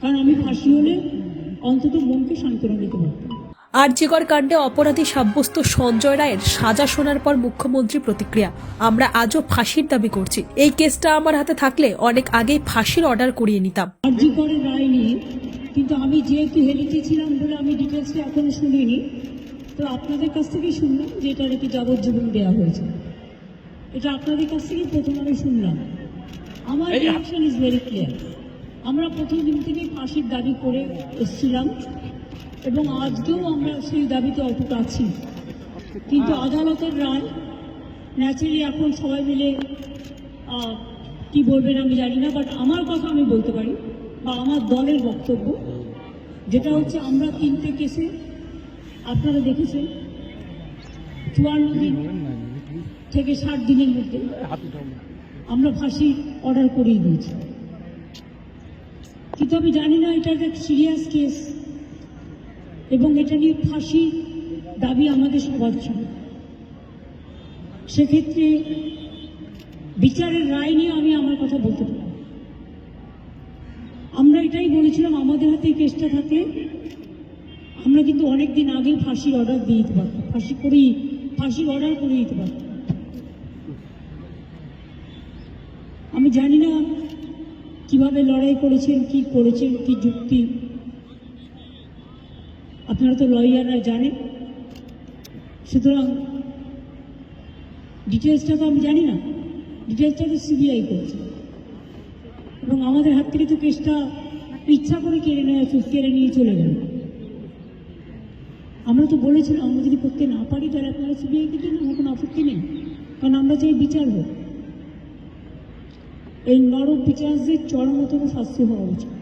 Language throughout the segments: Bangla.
কারণ আমি ফাঁসি হলে অন্তত মনকে সান্ত্বনা দিতে পারতাম। আরজিকর কাণ্ডে অপরাধী সাব্যস্ত সঞ্জয় রায়ের সাজা শোনার পর মুখ্যমন্ত্রী প্রতিক্রিয়া আমরা আজও ফাঁসির দাবি করছি। এই কেসটা আমার হাতে থাকলে অনেক আগেই ফাঁসির অর্ডার করিয়ে নিতাম। আর্জি রায় নিয়ে কিন্তু আমি যেহেতু হেলিতে ছিলাম বলে আমি ডিটেলসটা এখনও শুনিনি তো আপনাদের কাছ থেকেই শুনলাম যে এটা নাকি যাবজ্জীবন দেওয়া হয়েছে। এটা আপনাদের কাছ থেকেই প্রথম আমি শুনলাম। আমার রিয়াকশন ইজ ভেরি ক্লিয়ার আমরা প্রথম দিন থেকে ফাঁসির দাবি করে এসেছিলাম এবং আজকেও আমরা সেই দাবিতে অটুট আছি। কিন্তু আদালতের রায় ন্যাচারালি এখন সবাই মিলে কি বলবেন আমি জানি না বাট আমার কথা আমি বলতে পারি বা আমার দলের বক্তব্য যেটা হচ্ছে আমরা তিনটে কেসে আপনারা দেখেছেন চুয়ান্ন দিন থেকে ষাট দিনের মধ্যে আমরা ফাঁসি অর্ডার করিয়ে দিয়েছি। কিন্তু আমি জানি না এটা একটা সিরিয়াস কেস এবং এটা নিয়ে ফাঁসি দাবি আমাদের সবার ছিল। সেক্ষেত্রে বিচারের রায় নিয়ে আমি আমার কথা বলতে পারি আমরা এটাই বলেছিলাম, আমাদের হাতে কেসটা থাকলে আমরা কিন্তু অনেক দিন আগে ফাঁসির অর্ডার দিয়ে দিতে পারতাম। ফাঁসি করেই, ফাঁসির অর্ডার করে দিতে পারতাম। আমি জানি না কীভাবে লড়াই করেছেন, কি করেছেন, কি যুক্তি? আপনারা তো লয়াররা জানেন। সুতরাং ডিটেলসটা তো আমি জানি না। ডিটেলসটা তো সিবিআই করেছে। এবং আমাদের হাত থেকে তো কেসটা ইচ্ছা করে কেড়ে নেওয়া, কেড়ে নিয়ে চলে গেল। আমরা তো বলেছিলাম, আমরা যদি করতে না পারি, তাহলে আপনারা সিবিআইকে দিন কোনো আপত্তি নেই কারণ আমরা চাই বিচার হোক। এই নরম বিচারদের চরমতম শাস্তি হওয়া উচিত।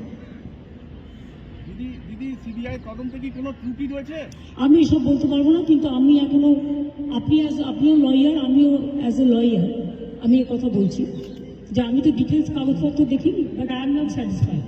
আমি এসব বলতে পারব না কিন্তু আমি এখনও আপনি আপনিও লয়ার আমিও অ্যাজ এ লয়ার আমি কথা বলছি। যে আমি তো ডিটেলস কাগজপত্র দেখিনি but I am not satisfied